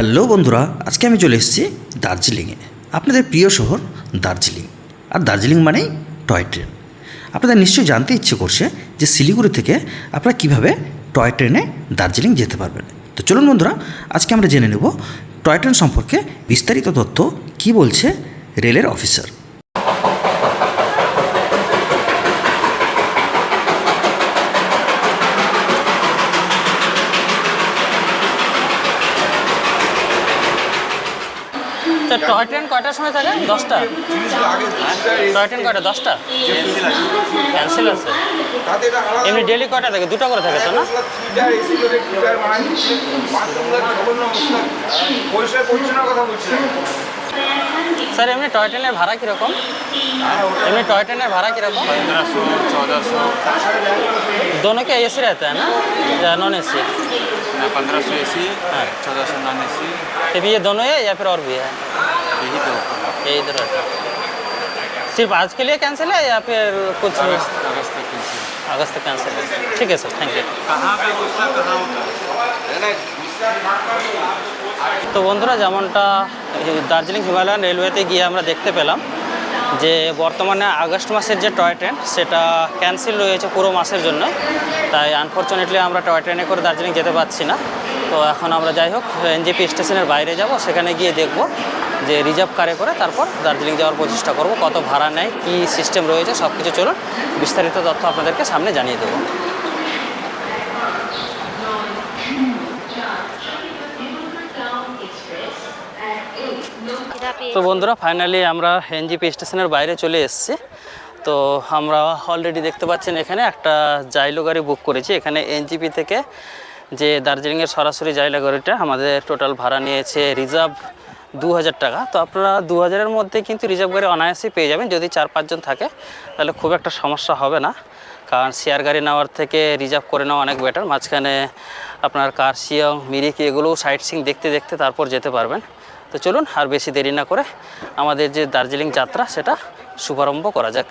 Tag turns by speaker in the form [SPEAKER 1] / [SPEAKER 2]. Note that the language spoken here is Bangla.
[SPEAKER 1] হ্যালো বন্ধুরা, আজকে আমি চলে এসেছি দার্জিলিংয়ে। আপনাদের প্রিয় শহর দার্জিলিং। আর দার্জিলিং মানেই টয় ট্রেন। আপনাদের নিশ্চয়ই জানতে ইচ্ছে করছে যে শিলিগুড়ি থেকে আপনারা কীভাবে টয় ট্রেনে দার্জিলিং যেতে পারবেন। তো চলুন বন্ধুরা, আজকে আমরা জেনে নেব টয় ট্রেন সম্পর্কে বিস্তারিত তথ্য কি বলছে রেলের অফিসার।
[SPEAKER 2] আচ্ছা টয় ট্রেন কয়টার সময় থাকে? দশটা? টয় ট্রেন কয়টা? দশটা? ক্যান্সেল আছে এমনি ডেলি কয়টা থাকে? দুটো করে থাকে তো না? স্যার এমনি টয় ট্রেনের ভাড়া কীরকম? এমনি টয় ট্রেনের ভাড়া কীরকম?
[SPEAKER 3] পনেরোশো रहता है पंद्रह सौ चौदह सौ
[SPEAKER 2] दोनों के এসি सी रहता है ना या नॉन
[SPEAKER 3] ए सी पंद्रह सौ ए सी
[SPEAKER 2] चौदह सौ
[SPEAKER 3] यही दो
[SPEAKER 2] ये इधर रहता है सिर्फ आज के लिए कैंसिल है या फिर कुछ
[SPEAKER 3] अगस्त अगस्त तक कैंसिल
[SPEAKER 2] अगस्त तक कैंसिल है ठीक है सर थैंक यू
[SPEAKER 3] कहाँ पे गुस्सा कहाँ होता है
[SPEAKER 2] তো বন্ধুরা যেমনটা এই দার্জিলিং হিমালয়ান রেলওয়েতে গিয়ে আমরা দেখতে পেলাম যে বর্তমানে আগস্ট মাসের যে টয় ট্রেন সেটা ক্যান্সেল রয়েছে পুরো মাসের জন্য তাই আনফর্চুনেটলি আমরা টয় ট্রেনে করে দার্জিলিং যেতে পারছি না তো এখন আমরা যাই হোক, এনজিপি স্টেশনের বাইরে যাব, সেখানে গিয়ে দেখব যে রিজার্ভ কারে করে তারপর দার্জিলিং যাওয়ার প্রচেষ্টা করব, কত ভাড়া নেয়, কী সিস্টেম রয়েছে সব কিছু চলুন, বিস্তারিত তথ্য আপনাদেরকে সামনে জানিয়ে দেবো। তো বন্ধুরা ফাইনালি আমরা এনজিপি স্টেশনের বাইরে চলে এসেছি। তো আমরা অলরেডি দেখতে পাচ্ছেন এখানে একটা জাইলো গাড়ি বুক করেছি। এখানে এনজিপি থেকে যে দার্জিলিংয়ের সরাসরি জাইলো গাড়িটা আমাদের টোটাল ভাড়া নিয়েছে রিজার্ভ দু হাজার টাকা। তো আপনারা দু হাজারের মধ্যে কিন্তু রিজার্ভ গাড়ি অনায়াসেই পেয়ে যাবেন। যদি চার পাঁচজন থাকে, তাহলে খুব একটা সমস্যা হবে না। কারণ শেয়ার গাড়ি নেওয়ার থেকে রিজার্ভ করে নেওয়া অনেক বেটার মাঝখানে আপনার কার্শিয়ং মিরিকি, এগুলোও সাইট সিং দেখতে দেখতে তারপর যেতে পারবেন। তো চলুন, আর বেশি দেরি না করে আমাদের যে দার্জিলিং যাত্রা, সেটা শুভারম্ভ করা যাক।